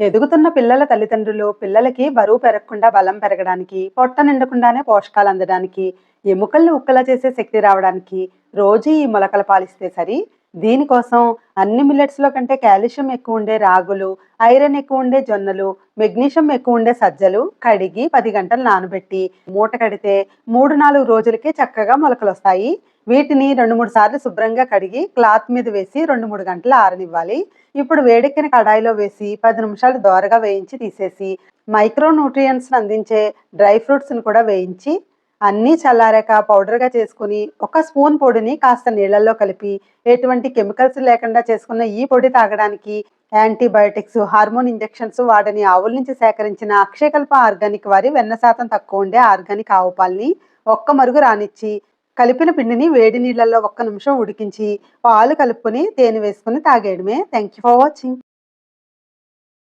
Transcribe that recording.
ఎదుగుతున్న పిల్లల తల్లిదండ్రులు పిల్లలకి బరువు పెరగకుండా బలం పెరగడానికి పొట్ట నిండకుండానే పోషకాలు అందడానికి ఎముకల్ని ఉక్కలా చేసే శక్తి రావడానికి రోజు ఈ మొలకలు పాలిస్తే సరి? దీనికోసం అన్ని మిల్లెట్స్లో కంటే కాల్షియం ఎక్కువ ఉండే రాగులు ఐరన్ ఎక్కువ ఉండే జొన్నలు మెగ్నీషియం ఎక్కువ ఉండే సజ్జలు కడిగి పది గంటలు నానబెట్టి మూట కడితే మూడు నాలుగు రోజులకే చక్కగా మొలకలు వస్తాయి వీటిని రెండు మూడు సార్లు శుభ్రంగా కడిగి క్లాత్ మీద వేసి రెండు మూడు గంటలు ఆరనివ్వాలి. ఇప్పుడు వేడెక్కిన కడాయిలో వేసి పది నిమిషాలు దోరగా వేయించి తీసేసి మైక్రో న్యూట్రియంట్స్ అందించే డ్రై ఫ్రూట్స్ని కూడా వేయించి అన్నీ చల్లారాక పౌడర్గా చేసుకుని ఒక స్పూన్ పొడిని కాస్త నీళ్ళల్లో కలిపి ఎటువంటి కెమికల్స్ లేకుండా చేసుకున్న ఈ పొడి తాగడానికి యాంటీబయోటిక్స్ హార్మోన్ ఇంజెక్షన్స్ వాడని ఆవుల నుంచి సేకరించిన అక్షయకల్ప ఆర్గానిక్ వారి వెన్న శాతం తక్కువ ఉండే ఆర్గానిక్ ఆవు పాల్ని ఒక్క మరుగు రానిచ్చి కలిపిన పిండిని వేడి నీళ్ళల్లో ఒక్క నిమిషం ఉడికించి పాలు కలుపుకొని తేనె వేసుకుని తాగేయడమే. Thank you for watching